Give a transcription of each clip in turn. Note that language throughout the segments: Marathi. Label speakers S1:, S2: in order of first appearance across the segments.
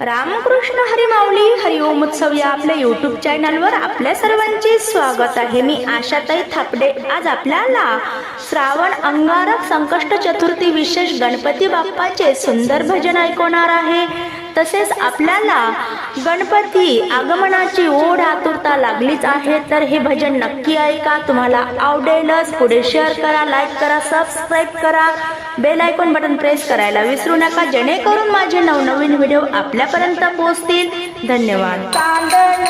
S1: रामकृष्ण हरिमाऊली हरिओम उत्सव या आपल्या युट्यूब चॅनलवर आपल्या सर्वांचे स्वागत आहे. मी आशाताई थापडे. आज आपल्याला श्रावण अंगारक संकष्ट चतुर्थी विशेष गणपती बाप्पाचे सुंदर भजन ऐकवणार आहे. तसेच आपल्याला गणपती आगमनाची ओढ आतुरता लागलीच आहे तर हे भजन नक्की ऐका. तुम्हाला आवडेलच. पुढे शेअर करा लाईक करा सबस्क्राईब करा. बेल आयकॉन बटन प्रेस करायला विसरू नका. जेणेकरून माझे नवनवीन व्हिडिओ आपल्यापर्यंत पोहोचतील. धन्यवाद.
S2: चांदण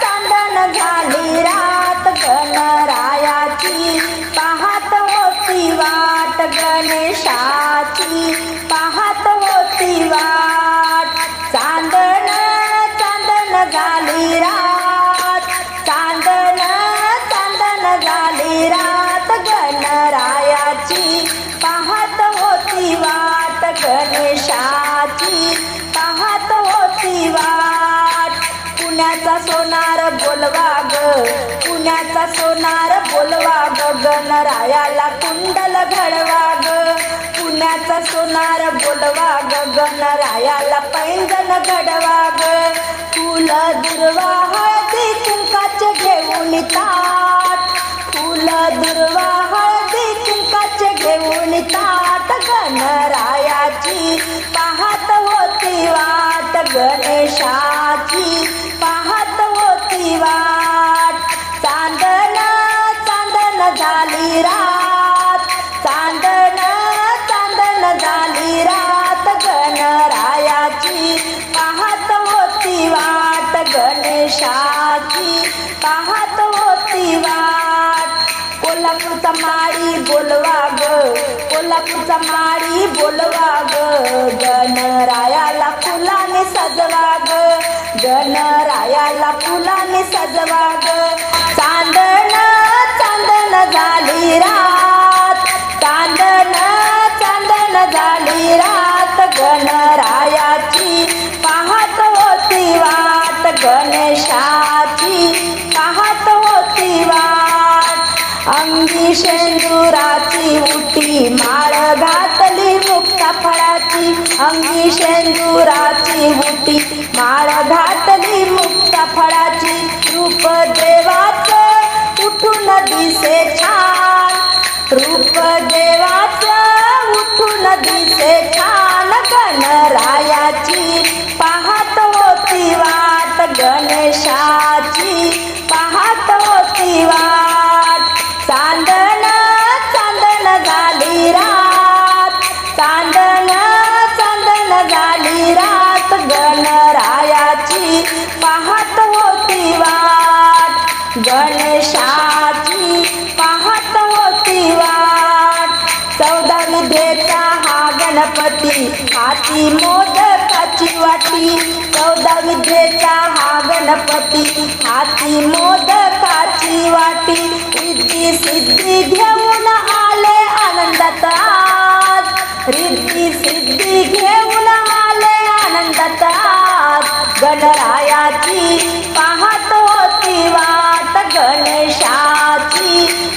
S2: चांदण झाली रात. गणरायाची होती वाट. पुण्याचा सोनार बोलवा ग पुण्याचा सोनार बोलवा ग गणरायाला कुंडल घडवा ग पुण्याचा सोनार बोलवा ग गणरायाला पैंजण घडवा ग फुल दुर्वा हळदी कुंकाच घेऊन ता गणेशाची पाहत होती वाट. कोल्हापूरचा माळी बोलवा ग कोल्हापूरचा माळी बोलवा ग. गणरायाला फुलाने सजवा ग गणरायाला फुलाने सजवा ग. चांदणा अंगी शेंदुराची उटी माळ घातली मुक्ता फळाची. अंगी शेंदुराची उटी माळ घातली मुक्ता फळाची. रूप देवाच उठून दिसे छान. रूप देवाच उठून दिसे छान राया हा हाती मोदकाची वाटी चौदा विद्येचा हा गणपती. हाती मोदकाची वाटी रिद्धी सिद्धी घेऊन आले आनंदात आज रिद्धी सिद्धी घेऊन आले आनंदात आज गणरायाची पाहत होती वाट गणेशाची.